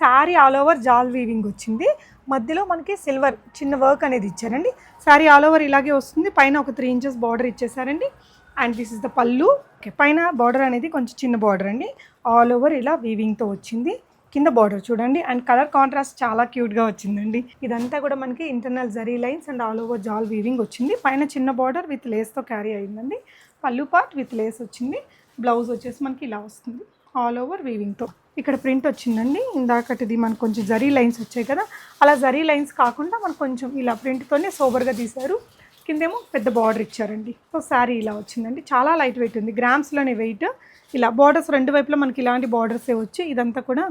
Sari all over జాల్ weaving వచ్చింది. మధ్యలో మనకి సిల్వర్ చిన్న వర్క్ అనేది ఇచ్చారండి. శారీ ఆల్ ఓవర్ ఇలాగే వస్తుంది. పైన ఒక త్రీ ఇంచెస్ బార్డర్ ఇచ్చేసారండి. అండ్ దిస్ ఇస్ ద పళ్ళు. ఓకే పైన బార్డర్ అనేది కొంచెం చిన్న బార్డర్ అండి. ఆల్ ఓవర్ ఇలా వీవింగ్తో వచ్చింది. కింద బార్డర్ చూడండి. అండ్ కలర్ కాంట్రాస్ట్ చాలా క్యూట్గా వచ్చిందండి. ఇదంతా కూడా మనకి internal zari lines and all over జాల్ వీవింగ్ వచ్చింది. పైన చిన్న బార్డర్ విత్ లేస్తో క్యారీ అయిందండి. పళ్ళు పార్ట్ విత్ లేస్ వచ్చింది. బ్లౌజ్ వచ్చేసి మనకి ఇలా వస్తుంది. ఆల్ ఓవర్ వీవింగ్తో ఇక్కడ ప్రింట్ వచ్చిందండి. ఇందాకటిది మనకు కొంచెం జరీ లైన్స్ వచ్చాయి కదా. అలా జరీ లైన్స్ కాకుండా మనకు కొంచెం ఇలా ప్రింట్తోనే సోబర్గా తీశారు. కిందేమో పెద్ద బార్డర్ ఇచ్చారండి. సో శారీ ఇలా వచ్చిందండి. చాలా లైట్ వెయిట్ ఉంది. గ్రామ్స్లోనే వెయిట్ ఇలా బార్డర్స్ రెండు వైపులా మనకి ఇలాంటి బార్డర్సే వచ్చి ఇదంతా కూడా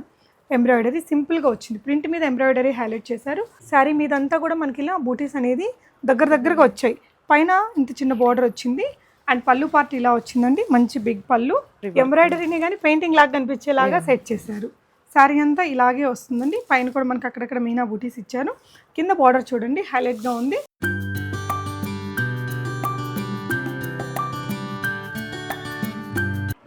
ఎంబ్రాయిడరీ సింపుల్గా వచ్చింది. ప్రింట్ మీద ఎంబ్రాయిడరీ హైలైట్ చేశారు. శారీ మీదంతా కూడా మనకి ఇలా బూటీస్ అనేది దగ్గర దగ్గరగా వచ్చాయి. పైన ఇంత చిన్న బార్డర్ వచ్చింది. అండ్ పళ్ళు పార్ట్ ఇలా వచ్చిందండి. మంచి బిగ్ పళ్ళు. ఎంబ్రాయిడరీని కానీ పెయింటింగ్ లాగా కనిపించేలాగా సెట్ చేశారు. శారీ అంతా ఇలాగే వస్తుందండి. పైన కూడా మనకి అక్కడక్కడ మీనా బూటీస్ ఇచ్చారు కింద బార్డర్ చూడండి. హైలైట్గా ఉంది.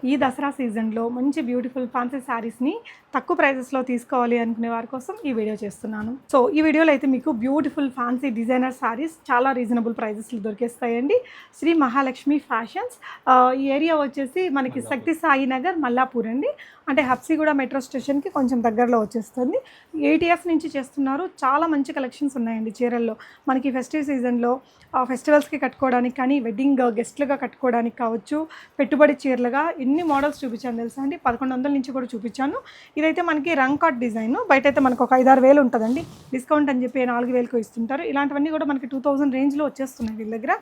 ఈ దసరా సీజన్లో మంచి బ్యూటిఫుల్ ఫ్యాన్సీ శారీస్ని తక్కువ ప్రైజెస్లో తీసుకోవాలి అనుకునే వారి కోసం ఈ వీడియో చేస్తున్నాను. సో ఈ వీడియోలో అయితే మీకు బ్యూటిఫుల్ ఫ్యాన్సీ డిజైనర్ శారీస్ చాలా రీజనబుల్ ప్రైజెస్లో దొరికేస్తాయండి. శ్రీ మహాలక్ష్మి ఫ్యాషన్స్. ఈ ఏరియా వచ్చేసి మనకి శక్తి సాయి నగర్ మల్లాపూర్ అండి. అంటే హబ్సిగూడ మెట్రో స్టేషన్కి కొంచెం దగ్గరలో వచ్చేస్తుంది. ఎయిట్ ఇయర్స్ నుంచి చేస్తున్నారు. చాలా మంచి కలెక్షన్స్ ఉన్నాయండి చీరల్లో. మనకి ఫెస్టివ్ సీజన్లో ఫెస్టివల్స్కి కట్టుకోవడానికి కానీ వెడ్డింగ్ గెస్ట్లుగా కట్టుకోవడానికి కావచ్చు పెట్టుబడి చీరలుగా ఎన్ని మోడల్స్ చూపించాను తెలుసా అండి? పదకొండు వందల నుంచి కూడా చూపించాను. ఇదైతే మనకి రంగ్ కాట్ డిజైన్. బయట అయితే మనకు ఒక ఐదారు వేలు ఉంటుందండి. డిస్కౌంట్ అని చెప్పి నాలుగు వేలకు ఇస్తుంటారు. ఇలాంటివన్నీ కూడా మనకి టూ థౌజండ్ రేంజ్లో వచ్చేస్తున్నాయి వీళ్ళ దగ్గర.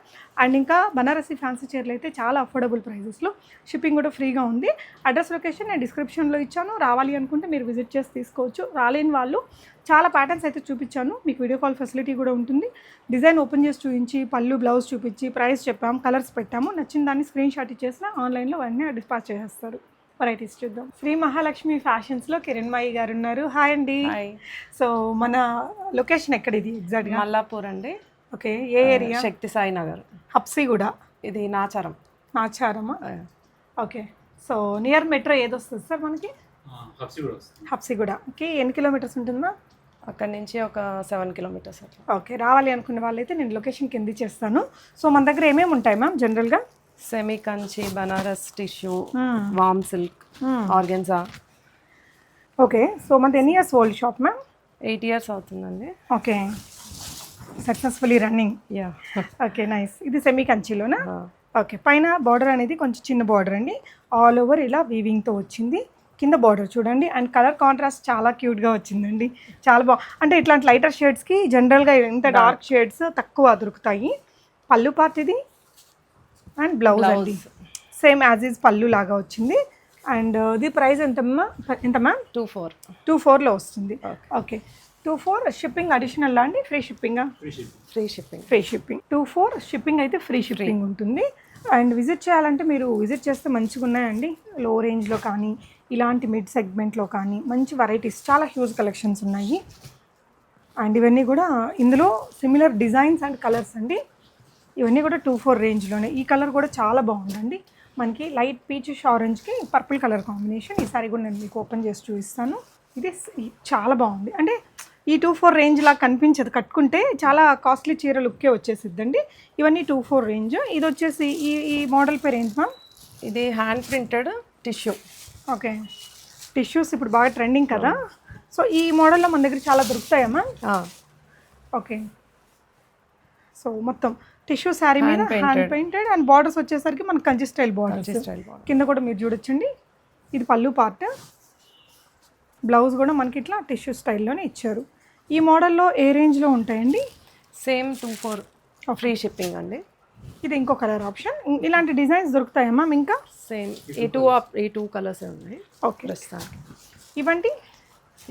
అండ్ ఇంకా బనారసి ఫ్యాన్సీ చీరలు అయితే చాలా అఫోర్డబుల్ ప్రైజెస్లో. షిప్పింగ్ కూడా ఫ్రీగా ఉంది. అడ్రస్ లొకేషన్ నేను డిస్క్రిప్షన్లో ఇచ్చాను. రావాలి అనుకుంటే మీరు విజిట్ చేసి తీసుకోవచ్చు. రాలేని వాళ్ళు చాలా ప్యాటర్న్స్ అయితే చూపించాను. మీకు వీడియో కాల్ ఫెసిలిటీ కూడా ఉంటుంది. డిజైన్ ఓపెన్ చేసి చూపించి పళ్ళు బ్లౌజ్ చూపించి ప్రైస్ చెప్పాం కలర్స్ పెట్టాము. నచ్చిన దాన్ని స్క్రీన్ షాట్ ఇచ్చేసిన ఆన్లైన్లో వెంటనే డిస్పాచ్ చేసేస్తారు. వెరైటీస్ చూద్దాం. శ్రీ మహాలక్ష్మి ఫ్యాషన్స్లో కిరణ్మయి గారు ఉన్నారు. హాయ్ అండి. సో మన లొకేషన్ ఎక్కడ ఇది ఎగ్జాక్ట్గా మల్లాపూర్ అండి. ఓకే ఏ ఏరియా శక్తి సాయి నగర్. హప్సిగూడ. ఇది నాచారం. నాచారమా? ఓకే సో నియర్ మెట్రో ఏది వస్తుంది సార్ మనకి? హబ్సి కూడా వస్తుంది. హప్సిగూడకి ఎన్ని కిలోమీటర్స్ ఉంటుందా అక్కడి నుంచి ఒక సెవెన్ కిలోమీటర్స్ అట్లా. ఓకే రావాలి అనుకునే వాళ్ళైతే నేను లొకేషన్ కింద చేస్తాను సో మన దగ్గర ఏమేమి ఉంటాయి మ్యామ్ జనరల్గా? సెమీ కంచి బనారస్ టిష్యూ వామ్ సిల్క్ ఆర్గెన్జా. ఓకే సో మనది ఎన్ని years old shop ma'am? Eight years అవుతుందండి. Okay successfully running. Yeah okay nice. ఇది సెమీ కంచిలోనా? ఓకే పైన బార్డర్ అనేది కొంచెం చిన్న బార్డర్ అండి. ఆల్ ఓవర్ ఇలా వీవింగ్తో వచ్చింది. కింద బార్డర్ చూడండి. అండ్ కలర్ కాంట్రాస్ట్ చాలా క్యూట్గా వచ్చిందండి. చాలా బా అంటే ఇట్లాంటి లైటర్ షేడ్స్కి జనరల్గా ఇంత డార్క్ షేడ్స్ తక్కువ దొరుకుతాయి. పళ్ళు పార్ట్ ఇది అండ్. బ్లౌజ్ అండి సేమ్ యాజ్ ఈజ్ పళ్ళు లాగా వచ్చింది. అండ్ ఇది ప్రైస్ ఎంత ఎంత మ్యామ్ టూ ఫోర్ టూ ఫోర్లో వస్తుంది. Okay two four shipping additional అండి? Free షిప్పింగా free shipping free shipping free shipping two four shipping అయితే ఫ్రీ షిప్పింగ్ ఉంటుంది. అండ్ విజిట్ చేయాలంటే మీరు విజిట్ చేస్తే మంచిగా ఉన్నాయండి. లో రేంజ్లో కానీ ఇలాంటి మిడ్ సెగ్మెంట్లో కానీ మంచి వెరైటీస్ చాలా హ్యూజ్ కలెక్షన్స్ ఉన్నాయి. అండ్ ఇవన్నీ కూడా ఇందులో సిమిలర్ డిజైన్స్ అండ్ కలర్స్ అండి. ఇవన్నీ కూడా టూ ఫోర్ రేంజ్లోనే ఈ కలర్ కూడా చాలా బాగుందండి. మనకి లైట్ పీచిష్ ఆరెంజ్కి పర్పుల్ కలర్ కాంబినేషన్ ఈసారి కూడా నేను మీకు ఓపెన్ చేసి చూపిస్తాను. ఇది ఇది చాలా బాగుంది. అంటే ఈ టూ ఫోర్ రేంజ్ లా కనిపించదు. కట్టుకుంటే చాలా కాస్ట్లీ చీర లుక్కే వచ్చేసిద్దండి. ఇవన్నీ టూ ఫోర్ రేంజ్. ఇది వచ్చేసి ఈ ఈ మోడల్ పేరు ఏంటి మ్యామ్? ఇది hand printed tissue. Okay. Tissues ఇప్పుడు బాగా ట్రెండింగ్ కదా? సో ఈ మోడల్లో మన దగ్గర చాలా దొరుకుతాయా మ్యామ్? ఓకే. సో మొత్తం టిష్యూ శారీ మీద హ్యాండ్. పెయింటెడ్ అండ్ బార్డర్స్ వచ్చేసరికి మనకి కంచి స్టైల్ బార్డర్స్ బాగుంది కింద కూడా మీరు చూడొచ్చండి. ఇది పళ్ళు పార్ట్. బ్లౌజ్ కూడా మనకి ఇట్లా టిష్యూ స్టైల్లోనే ఇచ్చారు. ఈ మోడల్లో ఏ రేంజ్లో ఉంటాయండి? Same two four. Free shipping అండి. ఇది ఇంకో కలర్ ఆప్షన్. ఇలాంటి డిజైన్స్ దొరుకుతాయా మ్యామ్ ఇంకా? సేమ్. ఈ టూ ఈ టూ కలర్స్ ఉన్నాయి. ఓకే. ఇవంటి?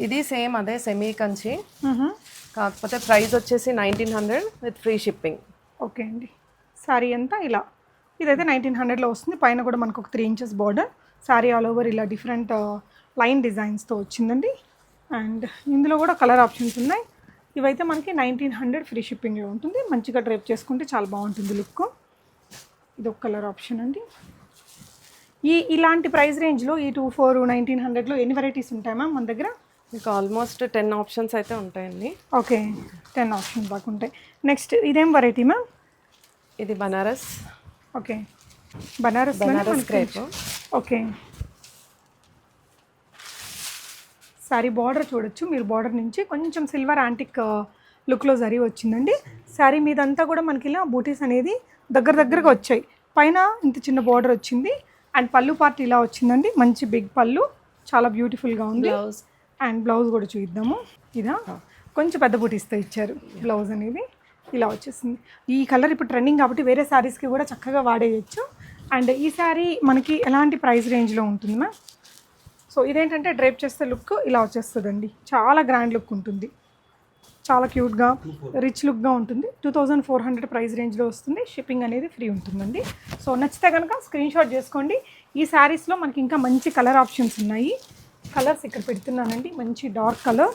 ఇది సేమ్ అదే సెమీ కంచి. కాకపోతే ప్రైస్ వచ్చేసి nineteen hundred with free shipping. Okay అండి. శారీ అంతా ఇలా. ఇదైతే నైన్టీన్ హండ్రెడ్లో వస్తుంది. పైన కూడా మనకు ఒక three inches border. Sari all over ఇలా డిఫరెంట్ లైన్ డిజైన్స్తో వచ్చిందండి. అండ్ ఇందులో కూడా కలర్ ఆప్షన్స్ ఉన్నాయి. ఇవైతే మనకి నైన్టీన్ హండ్రెడ్ ఫ్రీ షిప్పింగ్లో ఉంటుంది. మంచిగా డ్రైప్ చేసుకుంటే చాలా బాగుంటుంది లుక్. ఇది ఒక కలర్ ఆప్షన్ అండి. ఈ ఇలాంటి ప్రైస్ రేంజ్లో ఈ టూ ఫోర్ నైన్టీన్ హండ్రెడ్లో ఎన్ని వెరైటీస్ ఉంటాయి మ్యామ్ మన దగ్గర? మీకు ఆల్మోస్ట్ టెన్ ఆప్షన్స్ అయితే ఉంటాయండి. ఓకే టెన్ ఆప్షన్ దాకా ఉంటాయి. నెక్స్ట్ ఇదేం వెరైటీ మ్యామ్? ఇది Banaras. Okay Banaras Banaras crepe. Okay. Sari border చూడొచ్చు. మీరు బార్డర్ నుంచి కొంచెం సిల్వర్ యాంటిక్ లుక్లో జరి వచ్చిందండి. శారీ మీదంతా కూడా మనకి ఇలా బూటీస్ అనేది దగ్గర దగ్గరగా వచ్చాయి. పైన ఇంత చిన్న బార్డర్ వచ్చింది. అండ్ పళ్ళు పార్ట్ ఇలా వచ్చిందండి. మంచి బిగ్ పళ్ళు. చాలా బ్యూటిఫుల్గా ఉంది. బ్లౌజ్. అండ్ బ్లౌజ్ కూడా చూద్దాము ఇదా? కొంచెం పెద్ద బూటీస్తో ఇచ్చారు బ్లౌజ్ అనేది. ఇలా వచ్చేసింది. ఈ కలర్ ఇప్పుడు ట్రెండింగ్ కాబట్టి వేరే శారీస్కి కూడా చక్కగా వాడేయచ్చు. అండ్ ఈ శారీ మనకి ఎలాంటి ప్రైస్ రేంజ్లో ఉంటుంది మ్యామ్? సో ఇదేంటంటే డ్రైవ్ చేస్తే లుక్ ఇలా వచ్చేస్తుందండి. చాలా గ్రాండ్ లుక్ ఉంటుంది. చాలా క్యూట్గా రిచ్ లుక్గా ఉంటుంది. Two thousand four hundred price రేంజ్లో వస్తుంది. షిప్పింగ్ అనేది ఫ్రీ ఉంటుందండి. సో నచ్చితే కనుక స్క్రీన్ షాట్ చేసుకోండి. ఈ శారీస్లో మనకి ఇంకా మంచి కలర్ ఆప్షన్స్ ఉన్నాయి. కలర్స్ ఇక్కడ పెడుతున్నానండి. మంచి డార్క్ కలర్.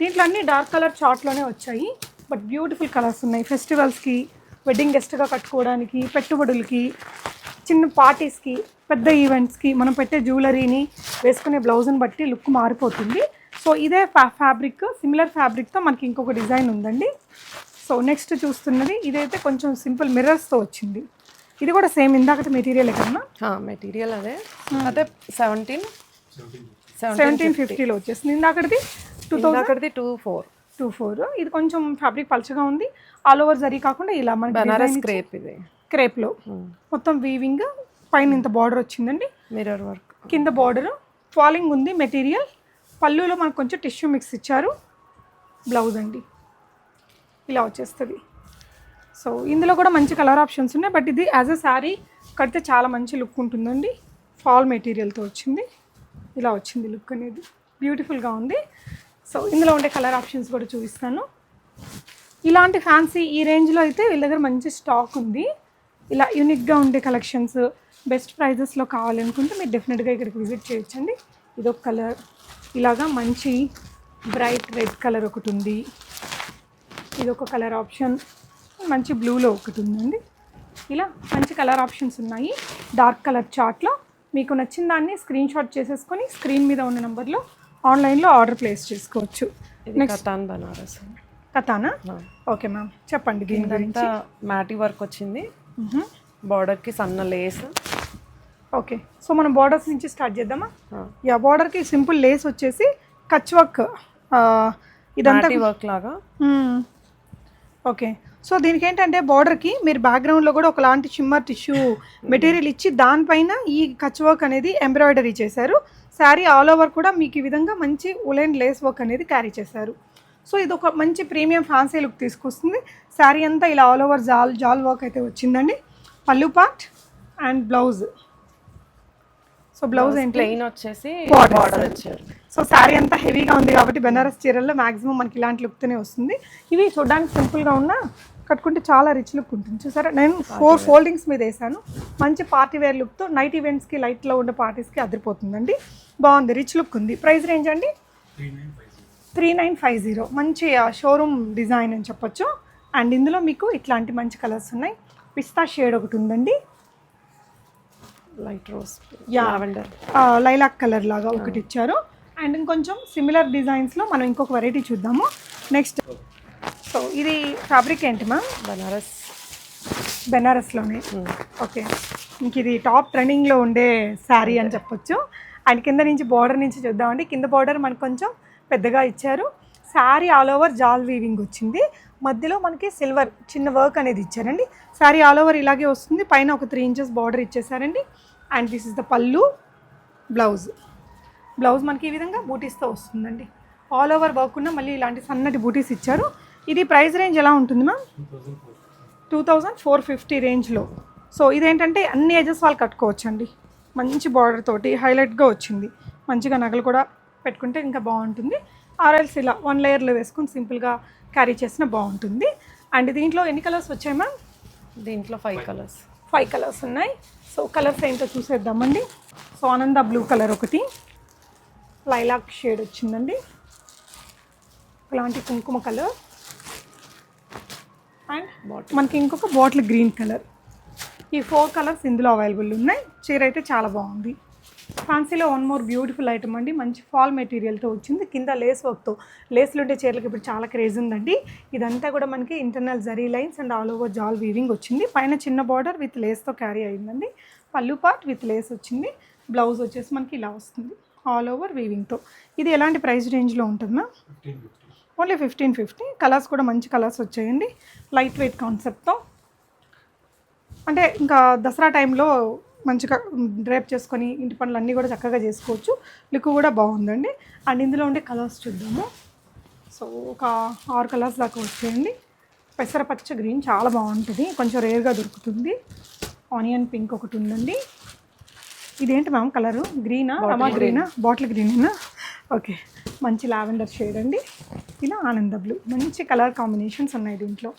దీంట్లో అన్ని డార్క్ కలర్ చార్ట్లోనే వచ్చాయి. బట్ బ్యూటిఫుల్ కలర్స్ ఉన్నాయి. ఫెస్టివల్స్కి వెడ్డింగ్ గెస్ట్గా కట్టుకోవడానికి పెట్టుబడులకి చిన్న పార్టీస్కి పెద్ద ఈవెంట్స్కి మనం పెట్టే జ్యువెలరీని వేసుకునే బ్లౌజ్ని బట్టి లుక్ మారిపోతుంది. సో ఇదే ఫ్యా ఫ్యాబ్రిక్ సిమిలర్ ఫ్యాబ్రిక్తో మనకి ఇంకొక డిజైన్ ఉందండి. సో నెక్స్ట్ చూస్తున్నది ఇదైతే కొంచెం సింపుల్ మిర్రర్స్తో వచ్చింది. ఇది కూడా సేమ్ ఇందాకటి మెటీరియల్ కన్నా మెటీరియల్ అదే. అదే సెవెంటీన్ సెవెంటీన్ ఫిఫ్టీలో వచ్చేసింది. ఇందాకటిది టూ అక్కడిది టూ ఫోర్ టూ ఫోర్ ఇది కొంచెం ఫ్యాబ్రిక్ పలుచగా ఉంది. ఆల్ ఓవర్ జరీ కాకుండా ఇలా మనకి బనారస్ క్రేప్ ఇది. క్రేప్లో. మొత్తం వీవింగ్ పైన ఇంత బార్డర్ వచ్చిందండి. మిర్రర్ వర్క్ కింద బార్డర్ ఫాలింగ్ ఉంది మెటీరియల్ పళ్ళులో మనకు కొంచెం టిష్యూ మిక్స్ ఇచ్చారు. బ్లౌజ్ అండి. ఇలా వచ్చేస్తుంది. సో ఇందులో కూడా మంచి కలర్ ఆప్షన్స్ ఉన్నాయి. బట్ ఇది యాజ్ అ శారీ కడితే చాలా మంచి లుక్ ఉంటుందండి. ఫాల్ మెటీరియల్తో వచ్చింది. ఇలా వచ్చింది లుక్ అనేది. బ్యూటిఫుల్గా ఉంది. సో ఇందులో ఉండే కలర్ ఆప్షన్స్ కూడా చూపిస్తాను. ఇలాంటి ఫ్యాన్సీ ఈ రేంజ్లో అయితే వీళ్ళ దగ్గర మంచి స్టాక్ ఉంది. ఇలా యూనిక్గా ఉండే కలెక్షన్స్ బెస్ట్ ప్రైజెస్లో కావాలనుకుంటే మీరు డెఫినెట్గా ఇక్కడికి విజిట్ చేయొచ్చండి. ఇదొక కలర్ ఇలాగా మంచి బ్రైట్ రెడ్ కలర్ ఒకటి ఉంది. ఇదొక కలర్ ఆప్షన్ మంచి బ్లూలో ఒకటి ఉందండి. ఇలా మంచి కలర్ ఆప్షన్స్ ఉన్నాయి. డార్క్ కలర్ చార్ట్లో మీకు నచ్చిన దాన్ని స్క్రీన్ షాట్ చేసేసుకొని స్క్రీన్ మీద ఉన్న నెంబర్లో ఆన్లైన్లో ఆర్డర్ ప్లేస్ చేసుకోవచ్చు. కతాన్ బనారస్. కథానా? Okay ma'am. చెప్పండి దీని మ్యాటీ వర్క్ వచ్చింది. బార్డర్కి సన్న లేస్ ఓకే సో మనం బార్డర్స్ నుంచి స్టార్ట్ చేద్దామా? యా బార్డర్కి సింపుల్ లేస్ వచ్చేసి కచ్ వర్క్ ఇదంతా వర్క్ లాగా. ఓకే సో దీనికి ఏంటంటే బార్డర్కి మీరు బ్యాక్గ్రౌండ్లో కూడా ఒకలాంటి షిమ్మర్ టిష్యూ మెటీరియల్ ఇచ్చి దానిపైన ఈ కచ్ వర్క్ అనేది ఎంబ్రాయిడరీ చేశారు. శారీ ఆల్ ఓవర్ కూడా మీకు ఈ విధంగా మంచి ఉలెన్ లేస్ వర్క్ అనేది క్యారీ చేశారు. సో ఇది ఒక మంచి ప్రీమియం ఫ్యాన్సీ లుక్ తీసుకొస్తుంది. శారీ అంతా ఇలా ఆల్ ఓవర్ జాల్ జాల్ వర్క్ అయితే వచ్చిందండి. పళ్ళు part and blouse. So blouse ఏంటి? ప్లెయిన్ వచ్చేసి Borders. బార్డర్ వచ్చారు సో శారీ అంతా హెవీగా ఉంది కాబట్టి బెనారస్ చీరల్లో మాక్సిమం మనకి ఇలాంటి లుక్తోనే వస్తుంది. ఇవి చూడడానికి సింపుల్గా ఉన్నా కట్టుకుంటే చాలా రిచ్ లుక్ ఉంటుంది. చూసారా? నేను ఫోర్ ఫోల్డింగ్స్ మీద వేసాను మంచి పార్టీ వేర్ లుక్తో నైట్ ఈవెంట్స్కి లైట్లో ఉండే పార్టీస్కి అదిరిపోతుందండి. బాగుంది రిచ్ లుక్ ఉంది. ప్రైస్ రేంజ్ అండి? Three nine five zero. మంచి షోరూమ్ డిజైన్ అని చెప్పొచ్చు. అండ్ ఇందులో మీకు ఇట్లాంటి మంచి కలర్స్ ఉన్నాయి. పిస్తా షేడ్ ఒకటి ఉందండి. Light rose Yeah. Lavender lilac colour లాగా ఒకటి ఇచ్చారు. అండ్ ఇంకొంచెం సిమిలర్ డిజైన్స్లో మనం ఇంకొక వెరైటీ చూద్దాము. నెక్స్ట్ సో ఇది ఫ్యాబ్రిక్ ఏంటి మ్యామ్ బనారస్ బెనారస్లోనే. ఓకే ఇంక ఇది టాప్ ట్రెండింగ్లో ఉండే శారీ అని చెప్పొచ్చు. అండ్ కింద నుంచి బార్డర్ నుంచి చూద్దామండి. కింద బార్డర్ మనకు కొంచెం పెద్దగా ఇచ్చారు. శారీ ఆల్ ఓవర్ జాల్ వీవింగ్ వచ్చింది. మధ్యలో మనకి సిల్వర్ చిన్న వర్క్ అనేది ఇచ్చారండి. శారీ ఆల్ ఓవర్ ఇలాగే వస్తుంది. పైన ఒక త్రీ ఇంచెస్ బార్డర్ ఇచ్చేసారండి. అండ్ దిస్ ఇస్ ద పళ్ళు బ్లౌజ్. బ్లౌజ్ మనకి ఈ విధంగా బూటీస్తో వస్తుందండి. ఆల్ ఓవర్ వర్క్ ఉన్న మళ్ళీ ఇలాంటి సన్నటి బూటీస్ ఇచ్చారు. ఇది ప్రైస్ రేంజ్ ఎలా ఉంటుంది ma'am two thousand four fifty రేంజ్లో సో ఇదేంటంటే అన్ని ఏజెస్ వాళ్ళు కట్టుకోవచ్చండి. మంచి బార్డర్ తోటి హైలైట్గా వచ్చింది. మంచిగా నగలు కూడా పెట్టుకుంటే ఇంకా బాగుంటుంది. ఆర్ఎల్స్ ఇలా వన్ లేయర్లో వేసుకొని సింపుల్గా క్యారీ చేసిన బాగుంటుంది. అండ్ దీంట్లో ఎన్ని కలర్స్ వచ్చాయి మ్యామ్ దీంట్లో ఫైవ్ కలర్స్ ఫైవ్ కలర్స్ ఉన్నాయి. సో కలర్స్ ఏంటో చూసేద్దామండి. సో ఆనంద బ్లూ కలర్ ఒకటి. లైలాక్ షేడ్ వచ్చిందండి. ఇలాంటి కుంకుమ కలర్ అండ్ మనకి ఇంకొక బాటిల్ గ్రీన్ కలర్ ఈ ఫోర్ కలర్స్ ఇందులో అవైలబుల్ ఉన్నాయి. చీర అయితే చాలా బాగుంది. ఫ్యాన్సీలో వన్ మోర్ బ్యూటిఫుల్ ఐటమ్ అండి. మంచి ఫాల్ మెటీరియల్తో వచ్చింది. కింద లేస్ వర్క్తో లేస్లు ఉండే చీరలకు ఇప్పుడు చాలా క్రేజ్ ఉందండి. ఇదంతా కూడా మనకి internal zari lines and all over జాల్ వీవింగ్ వచ్చింది. పైన చిన్న బార్డర్ విత్ లేస్తో క్యారీ అయిందండి. పళ్ళు పార్ట్ విత్ లేస్ వచ్చింది. బ్లౌజ్ వచ్చేసి మనకి ఇలా వస్తుంది. ఆల్ ఓవర్ వీవింగ్తో ఇది ఎలాంటి ప్రైస్ రేంజ్లో ఉంటుంది ma'am only fifteen fifty colours కూడా మంచి కలర్స్ వచ్చాయండి. లైట్ వెయిట్ కాన్సెప్ట్తో అంటే ఇంకా దసరా టైంలో మంచిగా డ్రైప్ చేసుకొని ఇంటి పనులు అన్నీ కూడా చక్కగా చేసుకోవచ్చు. లుక్ కూడా బాగుందండి. అండ్ ఇందులో ఉండే కలర్స్ చూద్దాము. సో ఒక ఆరు కలర్స్ దాకా వచ్చాయండి. పెసరపచ్చ గ్రీన్ చాలా బాగుంటుంది. కొంచెం రేర్గా దొరుకుతుంది. ఆనియన్ పింక్ ఒకటి ఉందండి. ఇదేంటి మ్యామ్ కలరు? గ్రీనా? రమా గ్రీనా. బాటిల్ గ్రీనేనా? ఓకే. మంచి లావెండర్ షేడ్ అండి. ఇలా ఆనంద బ్లూ. మంచి కలర్ కాంబినేషన్స్ ఉన్నాయి దీంట్లో.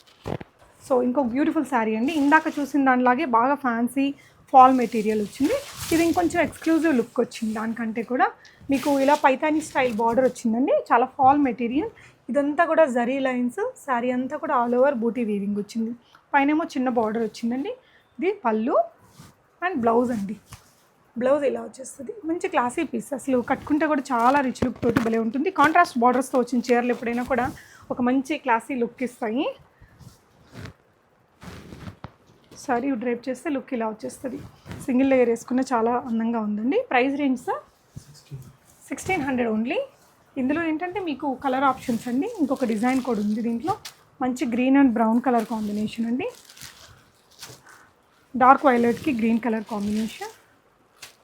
సో ఇంకొక బ్యూటిఫుల్ శారీ అండి. ఇందాక చూసిన దానిలాగే బాగా ఫ్యాన్సీ ఫాల్ మెటీరియల్ వచ్చింది. ఇది ఇంకొంచెం ఎక్స్క్లూజివ్ లుక్ వచ్చింది దానికంటే కూడా. మీకు ఇలా పైతాని స్టైల్ బార్డర్ వచ్చిందండి. చాలా ఫాల్ మెటీరియల్. ఇదంతా కూడా జరీ లైన్స్ శారీ అంతా కూడా ఆల్ ఓవర్ బూటీ వీవింగ్ వచ్చింది. పైనేమో చిన్న బార్డర్ వచ్చిందండి. ఇది పళ్ళు అండ్ బ్లౌజ్ అండి. బ్లౌజ్ ఇలా వచ్చేస్తుంది. మంచి క్లాసీ పీస్ అసలు. కట్టుకుంటే కూడా చాలా రిచ్ లుక్ తోటి భలే ఉంటుంది. కాంట్రాస్ట్ బార్డర్స్తో వచ్చిన చీరలు ఎప్పుడైనా కూడా ఒక మంచి క్లాసీ లుక్ ఇస్తాయి. సారీ డ్రైప్ చేస్తే లుక్ ఇలా వచ్చేస్తుంది. సింగిల్ లేయర్ వేసుకున్న చాలా అందంగా ఉందండి. Price range sir? Sixteen hundred only ఇందులో ఏంటంటే మీకు కలర్ ఆప్షన్స్ అండి. ఇంకొక డిజైన్ కూడా ఉంది దీంట్లో. మంచి green and brown colour combination అండి. డార్క్ వైలెట్కి గ్రీన్ కలర్ కాంబినేషన్.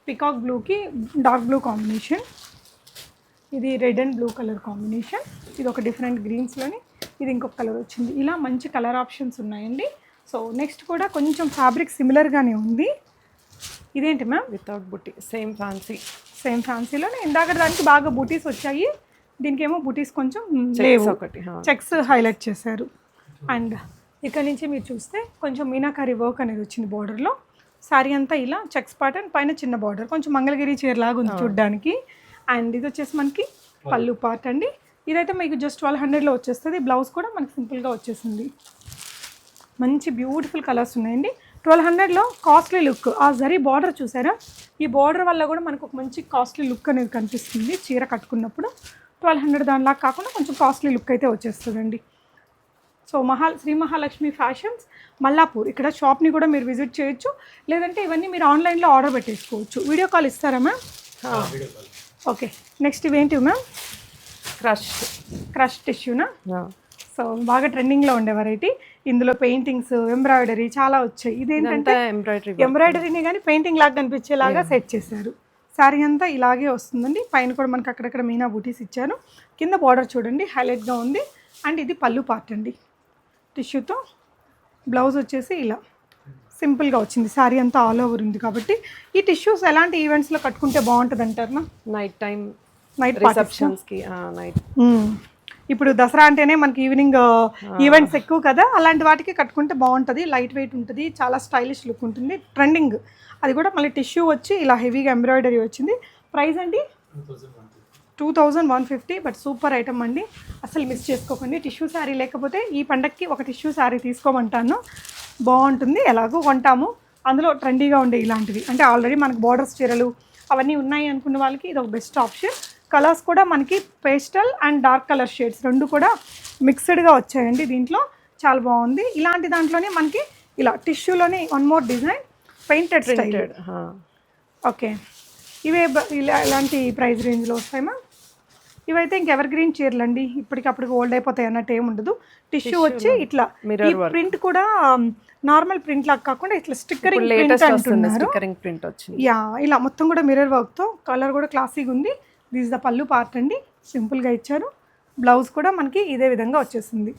పికాక్ బ్లూకి డార్క్ బ్లూ కాంబినేషన్. ఇది red and blue colour combination. ఇది ఒక డిఫరెంట్ గ్రీన్స్లోని ఇది ఇంకొక కలర్ వచ్చింది. ఇలా మంచి కలర్ ఆప్షన్స్ ఉన్నాయండి. సో నెక్స్ట్ కూడా కొంచెం ఫ్యాబ్రిక్ సిమిలర్గానే ఉంది. ఇదేంటి మ్యామ్ వితౌట్ బుట్టి సేమ్ ఫ్యాన్సీ సేమ్ ఫ్యాన్సీలోనే ఇందాక దానికి బాగా బూటీస్ వచ్చాయి. దీనికి ఏమో బూటీస్ కొంచెం లేవు. ఒకటి. చెక్స్ హైలైట్ చేశారు. అండ్ ఇక్కడ నుంచి మీరు చూస్తే కొంచెం మీనాకారి వర్క్ అనేది వచ్చింది బార్డర్లో శారీ అంతా ఇలా చెక్స్ ప్యాటర్న్ పైన చిన్న బార్డర్ కొంచెం మంగళగిరి చీర లాగా ఉంది చూడడానికి. అండ్ ఇది వచ్చేసి మనకి పళ్ళు పార్ట్ అండి. ఇదైతే మీకు జస్ట్ ట్వెల్వ్ హండ్రెడ్లో వచ్చేస్తుంది. బ్లౌజ్ కూడా మనకి సింపుల్గా వచ్చేసింది. మంచి బ్యూటిఫుల్ కలర్స్ ఉన్నాయండి. ట్వెల్వ్ హండ్రెడ్లో కాస్ట్లీ లుక్. ఆ జరీ బార్డర్ చూసారా? ఈ బార్డర్ వల్ల కూడా మనకు ఒక మంచి కాస్ట్లీ లుక్ అనేది కనిపిస్తుంది చీర కట్టుకున్నప్పుడు. ట్వెల్వ్ హండ్రెడ్ దానిలా కాకుండా కొంచెం కాస్ట్లీ లుక్ అయితే వచ్చేస్తుందండి. సో మహా శ్రీ మహాలక్ష్మి ఫ్యాషన్స్ మల్లాపూర్. ఇక్కడ షాప్ని కూడా మీరు విజిట్ చేయొచ్చు. లేదంటే ఇవన్నీ మీరు ఆన్లైన్లో ఆర్డర్ పెట్టేసుకోవచ్చు. వీడియో కాల్ ఇస్తారా మ్యామ్? ఓకే. నెక్స్ట్ ఇవేంటి మ్యామ్? క్రష్ క్రష్ టిష్యూనా? సో బాగా ట్రెండింగ్లో ఉండే వెరైటీ. ఇందులో పెయింటింగ్స్ ఎంబ్రాయిడరీ చాలా వచ్చాయి. ఇదేంటంటే ఎంబ్రాయిడరీ ఎంబ్రాయిడరీని కానీ పెయింటింగ్ లాగా కనిపించేలాగా సెట్ చేశారు. శారీ అంతా ఇలాగే వస్తుందండి. పైన కూడా మనకి అక్కడక్కడ మీనా బూటీస్ ఇచ్చారు కింద బార్డర్ చూడండి హైలైట్గా ఉంది. అండ్ ఇది పళ్ళు పార్ట్ అండి. టిష్యూతో బ్లౌజ్ వచ్చేసి ఇలా సింపుల్గా వచ్చింది. శారీ అంతా ఆల్ ఓవర్ ఉంది కాబట్టి. ఈ టిష్యూస్ ఎలాంటి ఈవెంట్స్లో కట్టుకుంటే బాగుంటుంది అంటారు నైట్ టైం నైట్ రిసెప్షన్స్కి నైట్. ఇప్పుడు దసరా అంటేనే మనకి ఈవినింగ్ ఈవెంట్స్ ఎక్కువ కదా అలాంటి వాటికి కట్టుకుంటే బాగుంటుంది లైట్ వెయిట్ ఉంటుంది చాలా స్టైలిష్ లుక్ ఉంటుంది. ట్రెండింగ్ అది కూడా మళ్ళీ టిష్యూ వచ్చి ఇలా హెవీగా ఎంబ్రాయిడరీ వచ్చింది. ప్రైస్ అండి? Two thousand one fifty but super item అండి. అసలు మిస్ చేసుకోకండి. టిష్యూ శారీ లేకపోతే ఈ పండక్కి ఒక టిష్యూ శారీ తీసుకోమంటాను. బాగుంటుంది. ఎలాగో కొంటాము. అందులో ట్రెండీగా ఉండే ఇలాంటివి. అంటే ఆల్రెడీ మనకు బార్డర్స్ చీరలు అవన్నీ ఉన్నాయి అనుకున్న వాళ్ళకి ఇది ఒక బెస్ట్ ఆప్షన్ కలర్స్ కూడా మనకి pastel and dark colour shades రెండు కూడా మిక్స్డ్గా వచ్చాయండి దీంట్లో. చాలా బాగుంది. ఇలాంటి దాంట్లోనే మనకి ఇలా టిష్యూలోనే one more design painted style printed okay. ఇవే ఇలా ఇలాంటి ప్రైస్ రేంజ్లో వస్తాయమ్మా ఇవైతే ఇంకెవర్ గ్రీన్ చీరలు అండి. ఇప్పటికప్పుడు ఓల్డ్ అయిపోతాయి అన్నట్టు ఏమి ఉండదు. టిష్యూ వచ్చి ఇట్లా. ఈ ప్రింట్ కూడా నార్మల్ ప్రింట్ లాగా కాకుండా ఇట్లా స్టిక్కరింగ్ ప్రింట్ అంటున్నారు. స్టిక్కరింగ్ ప్రింట్ వచ్చింది. యా ఇలా మొత్తం కూడా మిర్రర్ వర్క్తో కలర్ కూడా క్లాసీగా ఉంది. దిస్ ద పళ్ళు పార్ట్ అండి. సింపుల్గా ఇచ్చారు. బ్లౌజ్ కూడా మనకి ఇదే విధంగా వచ్చేసింది.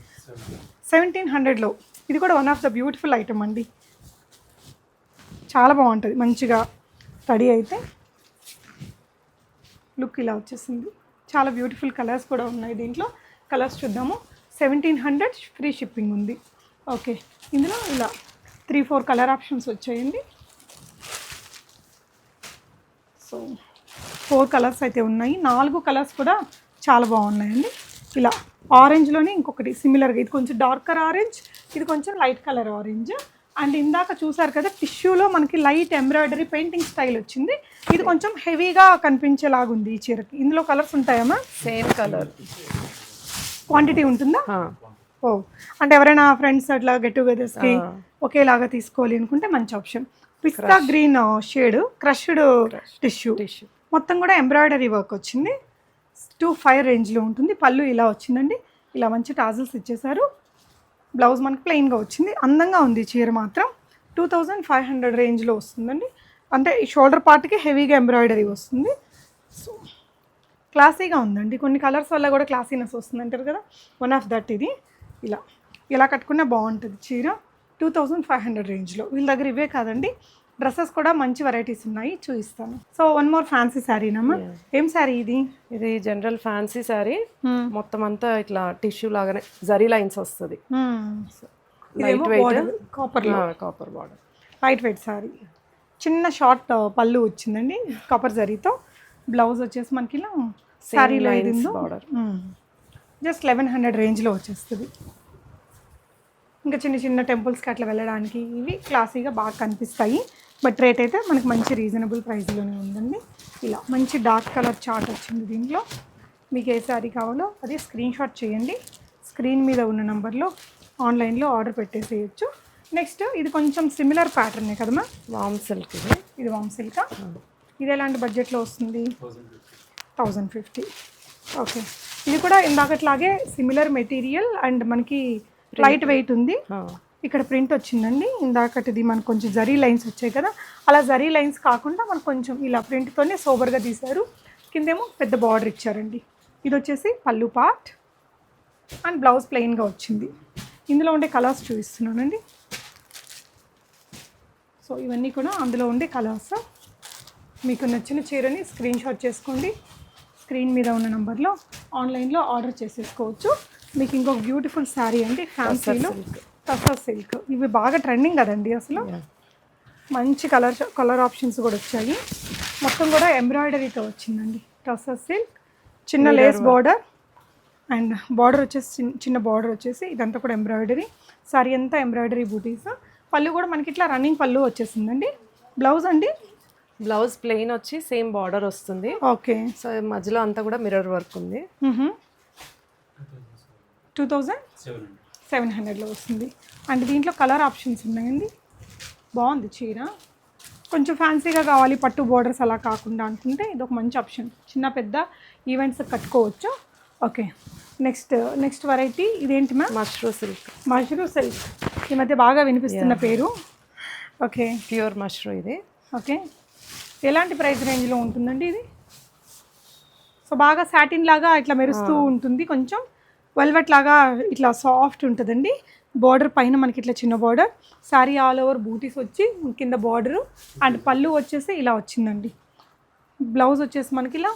సెవెంటీన్ హండ్రెడ్లో ఇది కూడా one of the beautiful item అండి. చాలా బాగుంటుంది. మంచిగా రెడీ అయితే లుక్ ఇలా వచ్చేసింది. చాలా బ్యూటిఫుల్ కలర్స్ కూడా ఉన్నాయి దీంట్లో. కలర్స్ చూద్దాము. సెవెంటీన్ హండ్రెడ్ ఫ్రీ షిప్పింగ్ ఉంది. ఓకే. ఇందులో ఇలా త్రీ ఫోర్ కలర్ ఆప్షన్స్ వచ్చాయండి. సో ఫోర్ కలర్స్ అయితే ఉన్నాయి. నాలుగు కలర్స్ కూడా చాలా బాగున్నాయండి. ఇలా ఆరెంజ్లోనే ఇంకొకటి సిమిలర్గా ఇది కొంచెం డార్కర్ ఆరెంజ్ ఇది కొంచెం లైట్ కలర్ ఆరెంజ్ అండ్ ఇందాక చూసారు కదా టిష్యూలో మనకి లైట్ ఎంబ్రాయిడరీ పెయింటింగ్ స్టైల్ వచ్చింది. ఇది కొంచెం హెవీగా కనిపించేలాగా ఉంది ఈ చీరకి. ఇందులో కలర్స్ ఉంటాయమ్మా సేమ్ కలర్ క్వాంటిటీ ఉంటుందా? ఓ అంటే ఎవరైనా ఫ్రెండ్స్ అట్లా గెట్ టుగెదర్స్కి ఆ. ఒకేలాగా తీసుకోవాలి అనుకుంటే మంచి ఆప్షన్ పిస్తా green shade crushed tissue tissue మొత్తం కూడా ఎంబ్రాయిడరీ వర్క్ వచ్చింది. టూ ఫైవ్ రేంజ్లో ఉంటుంది. పళ్ళు ఇలా వచ్చిందండి. ఇలా మంచి టాజల్స్ ఇచ్చేసారు బ్లౌజ్ మనకి ప్లెయిన్గా వచ్చింది. అందంగా ఉంది చీర మాత్రం. టూ థౌజండ్ ఫైవ్ హండ్రెడ్ రేంజ్లో వస్తుందండి. అంటే ఈ షోల్డర్ పార్ట్కి హెవీగా ఎంబ్రాయిడరీ వస్తుంది. సో క్లాసీగా ఉందండి. కొన్ని కలర్స్ వల్ల కూడా క్లాసీనెస్ వస్తుంది అంటారు కదా? వన్ ఆఫ్ దట్ ఇది. ఇలా ఇలా కట్టుకున్నా బాగుంటుంది చీర. టూ థౌజండ్ ఫైవ్ హండ్రెడ్ రేంజ్లో. వీళ్ళ దగ్గర ఇవే కాదండి. డ్రెస్సెస్ కూడా మంచి వెరైటీస్ ఉన్నాయి చూపిస్తాను. సో వన్ మోర్ ఫ్యాన్సీ శారీనమ్మా ఏం శారీ ఇది? ఇది జనరల్ ఫ్యాన్సీ శారీ మొత్తం అంతా ఇట్లా టిష్యూ లాగానే జరీ లైన్స్ వస్తుంది. Light weight copper copper border light weight sari చిన్న షార్ట్ పళ్ళు వచ్చిందండి కాపర్ జరీతో బ్లౌజ్ వచ్చేసి మనకి ఇలా శారీలో border. జస్ట్ లెవెన్ హండ్రెడ్ రేంజ్లో వచ్చేస్తుంది. ఇంకా చిన్న చిన్న టెంపుల్స్కి అట్లా వెళ్ళడానికి ఇవి క్లాసీగా బాగా కనిపిస్తాయి. బట్ రేట్ అయితే మనకి మంచి రీజనబుల్ ప్రైస్లోనే ఉందండి. ఇలా మంచి డార్క్ కలర్ చార్ట్ వచ్చింది దీంట్లో. మీకు ఏ శారీ కావాలో అది స్క్రీన్ షాట్ చేయండి. స్క్రీన్ మీద ఉన్న నెంబర్లో ఆన్లైన్లో ఆర్డర్ పెట్టేసేయచ్చు. నెక్స్ట్ ఇది కొంచెం సిమిలర్ ప్యాటర్నే కదమ్మా వామ్ సిల్క్ ఇది. ఇది వామ్ సిల్కా? ఇది ఎలాంటి బడ్జెట్లో వస్తుంది? Thousand fifty. ఓకే. ఇది కూడా ఇందాకట్లాగే సిమిలర్ మెటీరియల్ అండ్ మనకి లైట్ వెయిట్ ఉంది. ఇక్కడ ప్రింట్ వచ్చిందండి. ఇందాకటిది మనకు కొంచెం జరీ లైన్స్ వచ్చాయి కదా. అలా జరీ లైన్స్ కాకుండా మనకు కొంచెం ఇలా ప్రింట్తోనే సోబర్గా తీశారు. కిందేమో పెద్ద బార్డర్ ఇచ్చారండి. ఇది వచ్చేసి పళ్ళు పార్ట్ అండ్ బ్లౌజ్ ప్లెయిన్గా వచ్చింది. ఇందులో ఉండే కలర్స్ చూపిస్తున్నానండి. సో ఇవన్నీ కూడా అందులో ఉండే కలర్స్ మీకు నచ్చిన చీరని స్క్రీన్ షాట్ చేసుకోండి. స్క్రీన్ మీద ఉన్న నెంబర్లో ఆన్లైన్లో ఆర్డర్ చేసేసుకోవచ్చు. మీకు ఇంకొక బ్యూటిఫుల్ శారీ అండి ఫ్యాన్సీలో టసర్ సిల్క్ ఇవి బాగా ట్రెండింగ్ కదండి అసలు. మంచి కలర్ కలర్ ఆప్షన్స్ కూడా వచ్చాయి. మొత్తం కూడా ఎంబ్రాయిడరీతో వచ్చిందండి. టసర్ సిల్క్ చిన్న లేస్ బార్డర్ అండ్ బార్డర్ వచ్చేసి చిన్న- చిన్న బార్డర్ వచ్చేసి ఇదంతా కూడా ఎంబ్రాయిడరీ సారీ అంతా ఎంబ్రాయిడరీ బూటీస్ పళ్ళు కూడా మనకి ఇట్లా రన్నింగ్ పళ్ళు వచ్చేసిందండి. బ్లౌజ్ అండి బ్లౌజ్ ప్లెయిన్ వచ్చి సేమ్ బార్డర్ వస్తుంది. ఓకే. సో మధ్యలో అంతా కూడా మిర్రర్ వర్క్ ఉంది. Two thousand? సెవెన్ హండ్రెడ్లో వస్తుంది. అండ్ దీంట్లో కలర్ ఆప్షన్స్ ఉన్నాయండి? బాగుంది చీర. కొంచెం ఫ్యాన్సీగా కావాలి పట్టు బోర్డర్స్ అలా కాకుండా అనుకుంటే ఇది ఒక మంచి ఆప్షన్. చిన్న పెద్ద ఈవెంట్స్ కట్టుకోవచ్చు. ఓకే. నెక్స్ట్ నెక్స్ట్ వెరైటీ ఇదేంటి ma'am mashru silk mashru silk ఈ మధ్య బాగా వినిపిస్తున్న పేరు. ఓకే. ప్యూర్ మష్రూ ఇది. ఓకే. ఎలాంటి ప్రైస్ రేంజ్లో ఉంటుందండి ఇది? సో బాగా సాటిన్ లాగా ఇట్లా మెరుస్తూ ఉంటుంది. కొంచెం వెల్వెట్ లాగా ఇట్లా సాఫ్ట్ ఉంటుందండి. బార్డర్ పైన మనకి ఇట్లా చిన్న బార్డర్. శారీ ఆల్ ఓవర్ బూటీస్ వచ్చి కింద బార్డర్. అండ్ పళ్ళు వచ్చేసి ఇలా వచ్చిందండి. బ్లౌజ్ వచ్చేసి మనకి ఇలా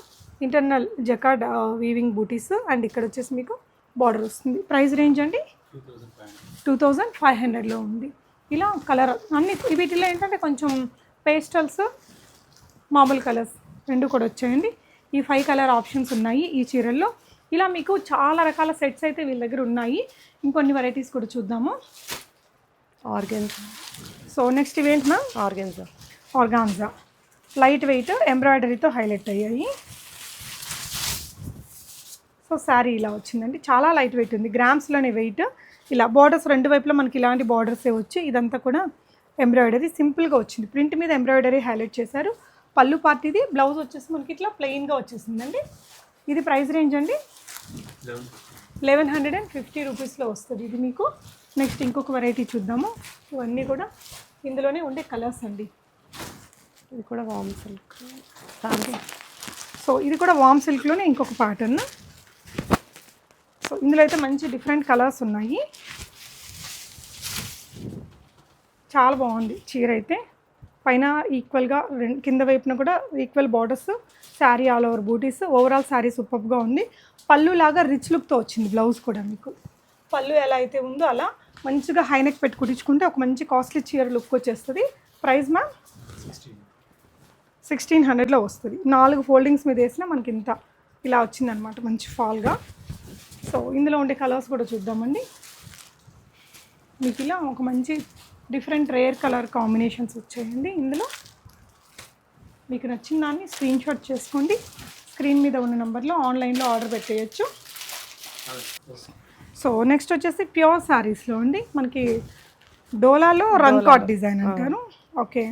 internal jacquard weaving booties. And ఇక్కడ వచ్చేసి మీకు బార్డర్ వస్తుంది. ప్రైస్ రేంజ్ అండి? టూ థౌజండ్ ఫైవ్ హండ్రెడ్లో ఉంది. ఇలా కలర్ అన్ని వీటిలో ఏంటంటే కొంచెం పేస్టల్స్ మామూలు కలర్స్ రెండు కూడా వచ్చాయండి. ఈ ఫైవ్ కలర్ ఆప్షన్స్ ఉన్నాయి ఈ చీరల్లో. ఇలా మీకు చాలా రకాల సెట్స్ అయితే వీళ్ళ దగ్గర ఉన్నాయి. ఇంకొన్ని వెరైటీస్ కూడా చూద్దాము. ఆర్గెన్జా. సో నెక్స్ట్ ఇవేంటి ma'am organza. Organza. Light weight ఎంబ్రాయిడరీతో highlight అయ్యాయి. సో శారీ ఇలా వచ్చిందండి. చాలా లైట్ వెయిట్ ఉంది. గ్రామ్స్లోనే వెయిట్ ఇలా బార్డర్స్ రెండు వైపులా మనకి ఇలాంటి బార్డర్సే వచ్చి ఇదంతా కూడా ఎంబ్రాయిడరీ సింపుల్గా వచ్చింది. ప్రింట్ మీద ఎంబ్రాయిడరీ హైలైట్ చేశారు. పళ్ళు పార్టీది ఇది బ్లౌజ్ వచ్చేసి మనకి ఇట్లా ప్లెయిన్గా వచ్చేసిందండి. ఇది ప్రైస్ రేంజ్ అండి. లెవెన్ హండ్రెడ్ అండ్ ఫిఫ్టీ రూపీస్లో వస్తుంది ఇది మీకు. నెక్స్ట్ ఇంకొక వెరైటీ చూద్దాము. ఇవన్నీ కూడా ఇందులోనే ఉండే కలర్స్ అండి. ఇది కూడా వామ్ సిల్క్ సో ఇది కూడా వామ్ సిల్క్లోనే ఇంకొక ప్యాటర్న్ సో ఇందులో అయితే మంచి డిఫరెంట్ కలర్స్ ఉన్నాయి. చాలా బాగుంది చీర అయితే. పైన ఈక్వల్గా రెండు కింద వైపున కూడా equal borders sari all over బూటీస్ ఓవరాల్ శారీ సూపర్గా ఉంది. పళ్ళు లాగా రిచ్ లుక్తో వచ్చింది బ్లౌజ్ కూడా మీకు. పళ్ళు ఎలా అయితే ఉందో అలా మంచిగా హైనెక్ పెట్టి కుట్టించుకుంటే ఒక మంచి కాస్ట్లీ చీర లుక్ వచ్చేస్తుంది. ప్రైస్ మ్యామ్ సిక్స్టీన్ హండ్రెడ్లో వస్తుంది. నాలుగు ఫోల్డింగ్స్ మీద వేసినా మనకి ఇంత ఇలా వచ్చిందనమాట మంచి ఫాల్గా సో ఇందులో ఉండే కలర్స్ కూడా చూద్దామండి. మీకు ఇలా ఒక మంచి డిఫరెంట్ రేర్ కలర్ కాంబినేషన్స్ వచ్చాయండి ఇందులో. మీకు నచ్చిన దాన్ని స్క్రీన్ షాట్ చేసుకోండి. స్క్రీన్ మీద ఉన్న నెంబర్లో ఆన్లైన్లో ఆర్డర్ పెట్టేయచ్చు. సో నెక్స్ట్ వచ్చేసి ప్యూర్ శారీస్లో అండి. మనకి డోలాలో రంకాట్ డిజైన్ అంటారు. ఓకే.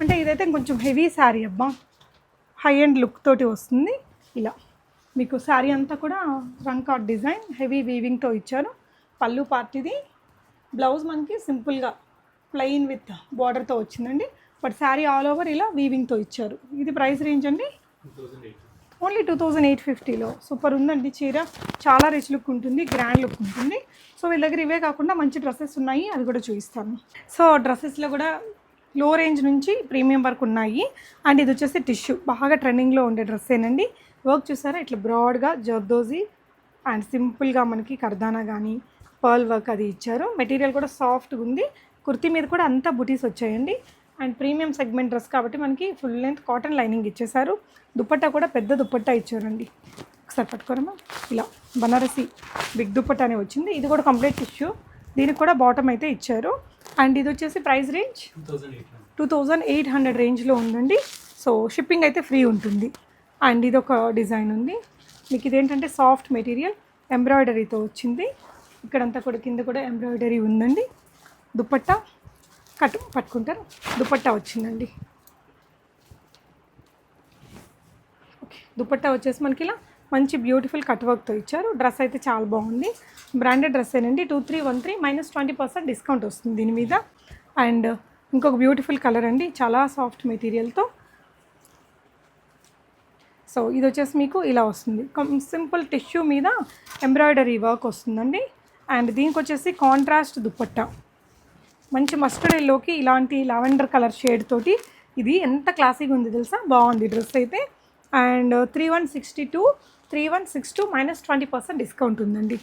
అంటే ఇదైతే కొంచెం హెవీ శారీ అబ్బా. హై అండ్ లుక్ తోటి వస్తుంది. ఇలా. మీకు శారీ అంతా కూడా రంకాట్ డిజైన్ హెవీ వీవింగ్తో ఇచ్చారు. పళ్ళు పార్టీది. బ్లౌజ్ మనకి సింపుల్గా ప్లెయిన్ విత్ బార్డర్తో వచ్చిందండి. బట్ శారీ ఆల్ ఓవర్ ఇలా వీవింగ్తో ఇచ్చారు. ఇది ప్రైస్ రేంజ్ అండి? ఓన్లీ టూ థౌజండ్ ఎయిట్ ఫిఫ్టీలో. సూపర్ ఉందండి చీర. చాలా రిచ్ లుక్ ఉంటుంది గ్రాండ్ లుక్ ఉంటుంది. సో వీళ్ళ దగ్గర ఇవే కాకుండా మంచి డ్రెస్సెస్ ఉన్నాయి అది కూడా చూపిస్తాను. సో డ్రెస్సెస్లో కూడా లో రేంజ్ నుంచి ప్రీమియం వరకు ఉన్నాయి. అండ్ ఇది వచ్చేసి టిష్యూ బాగా ట్రెండింగ్లో ఉండే డ్రెస్సేనండి వర్క్ చూసారా? ఇట్లా బ్రాడ్గా జర్దోజీ అండ్ సింపుల్గా మనకి కర్దానా కానీ పర్ల్ వర్క్ అది ఇచ్చారు. మెటీరియల్ కూడా సాఫ్ట్గా ఉంది. కుర్తీ మీద కూడా అంతా బుటీస్ వచ్చాయండి. అండ్ ప్రీమియం సెగ్మెంట్ డ్రెస్ కాబట్టి మనకి ఫుల్ లెంత్ కాటన్ లైనింగ్ ఇచ్చేసారు. దుప్పట్టా కూడా పెద్ద దుప్పట్టా ఇచ్చారండి. ఒకసారి పట్టుకోరమ్మా. ఇలా బనారసి బిగ్ దుప్పట్టా అనే వచ్చింది. ఇది కూడా కంప్లీట్ ఇష్యూ దీనికి కూడా బాటమ్ అయితే ఇచ్చారు. అండ్ ఇది వచ్చేసి price range two thousand eight hundred. రేంజ్లో ఉందండి. సో షిప్పింగ్ అయితే ఫ్రీ ఉంటుంది. అండ్ ఇది ఒక డిజైన్ ఉంది. మీకు ఇదేంటంటే సాఫ్ట్ మెటీరియల్ ఎంబ్రాయిడరీతో వచ్చింది. ఇక్కడంతా కూడా కింద కూడా ఎంబ్రాయిడరీ ఉందండి. దుపట్టా కట్టు పట్టుకుంటారు. దుపట్టా వచ్చిందండి. ఓకే దుపట్టా వచ్చేసి మనకి ఇలా మంచి బ్యూటిఫుల్ కట్ వర్క్తో ఇచ్చారు. డ్రెస్ అయితే చాలా బాగుంది. బ్రాండెడ్ డ్రెస్ ఏనండి. Two three one three minus twenty percent discount వస్తుంది దీని మీద. అండ్ ఇంకొక బ్యూటిఫుల్ కలర్ అండి. చాలా సాఫ్ట్ మెటీరియల్తో. సో ఇది వచ్చేసి మీకు ఇలా వస్తుంది. సింపుల్ టిష్యూ మీద ఎంబ్రాయిడరీ వర్క్ వస్తుందండి. అండ్ దీనికి వచ్చేసి కాంట్రాస్ట్ దుప్పట్టా. మంచి మస్టర్డ్ ఎల్లోకి ఇలాంటి లావెండర్ కలర్ షేడ్ తోటి ఇది ఎంత క్లాసీగా ఉంది తెలుసా? బాగుంది డ్రెస్ అయితే. And three one sixty two three one six two minus twenty percent discount ఉందండి.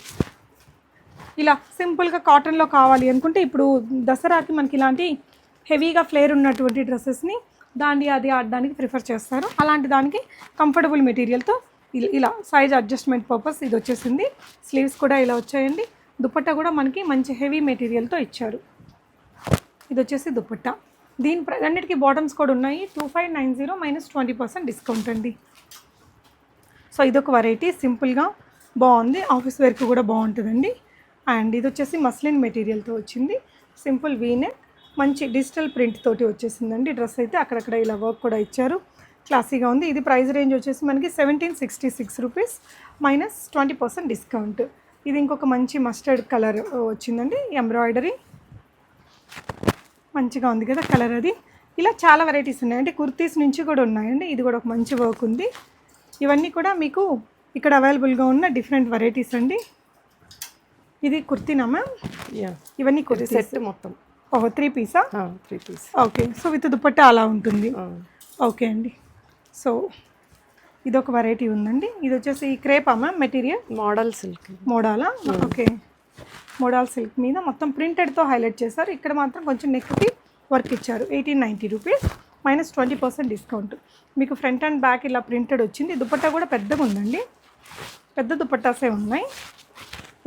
ఇలా సింపుల్గా కాటన్లో కావాలి అనుకుంటే ఇప్పుడు దసరాకి మనకి ఇలాంటి హెవీగా ఫ్లేర్ ఉన్నటువంటి డ్రెస్సెస్ని దాన్ని అది ఆడడానికి ప్రిఫర్ చేస్తారు. అలాంటి దానికి కంఫర్టబుల్ మెటీరియల్తో ఇలా సైజ్ అడ్జస్ట్మెంట్ పర్పస్ ఇది వచ్చేసింది స్లీవ్స్ కూడా ఇలా వచ్చాయండి. దుపట్టా కూడా మనకి మంచి హెవీ మెటీరియల్తో ఇచ్చారు. ఇది వచ్చేసి దుపట్టా. దీని అన్నిటికీ బాటమ్స్ కూడా ఉన్నాయి. Two five nine zero minus twenty percent discount అండి. సో ఇదొక వెరైటీ సింపుల్గా బాగుంది. ఆఫీస్ వేర్కి కూడా బాగుంటుందండి. అండ్ ఇది వచ్చేసి మస్లిన్ మెటీరియల్తో వచ్చింది. సింపుల్ వీనెక్ మంచి డిజిటల్ ప్రింట్ తోటి వచ్చేసిందండి. డ్రెస్ అయితే అక్కడక్కడ ఇలా వర్క్ కూడా ఇచ్చారు. క్లాసీగా ఉంది. ఇది ప్రైస్ రేంజ్ వచ్చేసి మనకి seventeen sixty six rupees minus twenty percent discount. ఇది ఇంకొక మంచి మస్టర్డ్ కలర్ వచ్చిందండి. ఎంబ్రాయిడరీ మంచిగా ఉంది కదా కలర్ అది. ఇలా చాలా వెరైటీస్ ఉన్నాయి. అంటే కుర్తీస్ నుంచి కూడా ఉన్నాయండి. ఇది కూడా ఒక మంచి వర్క్ ఉంది. ఇవన్నీ కూడా మీకు ఇక్కడ అవైలబుల్గా ఉన్న డిఫరెంట్ వెరైటీస్ అండి. ఇది కుర్తీనా మ్యామ్ ఇవన్నీ కుర్తీ సెట్ మొత్తం. ఓహో three Pisa three piece okay so with dupatta అలా ఉంటుంది. ఓకే అండి. సో ఇదొక వెరైటీ ఉందండి. ఇది వచ్చేసి క్రేపా ma'am material? Model silk. మోడాలా? Okay. Modal silk మీద మొత్తం ప్రింటెడ్తో హైలైట్ చేశారు. ఇక్కడ మాత్రం కొంచెం నెక్కి వర్క్ ఇచ్చారు. Eighteen ninety rupees minus twenty percent discount మీకు ఫ్రంట్ అండ్ బ్యాక్ ఇలా ప్రింటెడ్ వచ్చింది. దుపట్టా కూడా పెద్దగా ఉందండి. పెద్ద దుపట్టాసే ఉన్నాయి.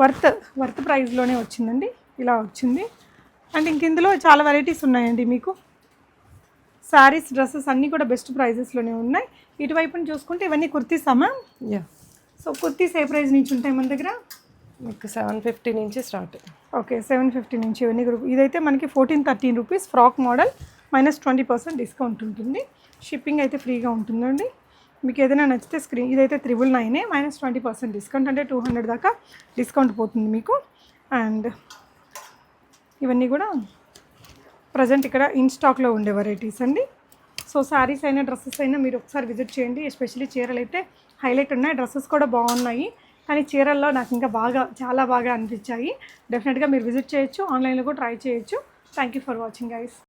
వర్త్ వర్త్ ప్రైస్లోనే వచ్చిందండి. ఇలా వచ్చింది. అండ్ ఇంక ఇందులో చాలా వెరైటీస్ ఉన్నాయండి మీకు. శారీస్ డ్రెస్సెస్ అన్నీ కూడా బెస్ట్ ప్రైజెస్లోనే ఉన్నాయి. ఇటువైపున చూసుకుంటే ఇవన్నీ కుర్తీసామా యా సో కుర్తీస్ ఏ ప్రైస్ నుంచి ఉంటాయి మన దగ్గర? మీకు సెవెన్ ఫిఫ్టీ నుంచి స్టార్ట్ ఓకే సెవెన్ ఫిఫ్టీ నుంచి ఇవన్నీ గ్రూప్ ఇదైతే మనకి fourteen thirteen rupees frock model minus twenty percent discount ఉంటుంది. షిప్పింగ్ అయితే ఫ్రీగా ఉంటుందండి. మీకు ఏదైనా నచ్చితే స్క్రీన్ ఇదైతే త్రిబుల్ నైనే మైనస్ ట్వంటీ పర్సెంట్ డిస్కౌంట్ అంటే టూ హండ్రెడ్ దాకా డిస్కౌంట్ పోతుంది మీకు. అండ్ ఇవన్నీ కూడా ప్రజెంట్ ఇక్కడ ఇన్ స్టాక్లో ఉండే వెరైటీస్ అండి. సో శారీస్ అయినా డ్రెస్సెస్ అయినా మీరు ఒకసారి విజిట్ చేయండి. ఎస్పెషల్లీ చీరలు అయితే హైలైట్ ఉన్నాయి. డ్రెస్సెస్ కూడా బాగున్నాయి. కానీ చీరల్లో నాకు ఇంకా బాగా చాలా బాగా అనిపించాయి. డెఫినెట్గా మీరు విజిట్ చేయొచ్చు. ఆన్లైన్లో కూడా ట్రై చేయొచ్చు. Thank you for watching guys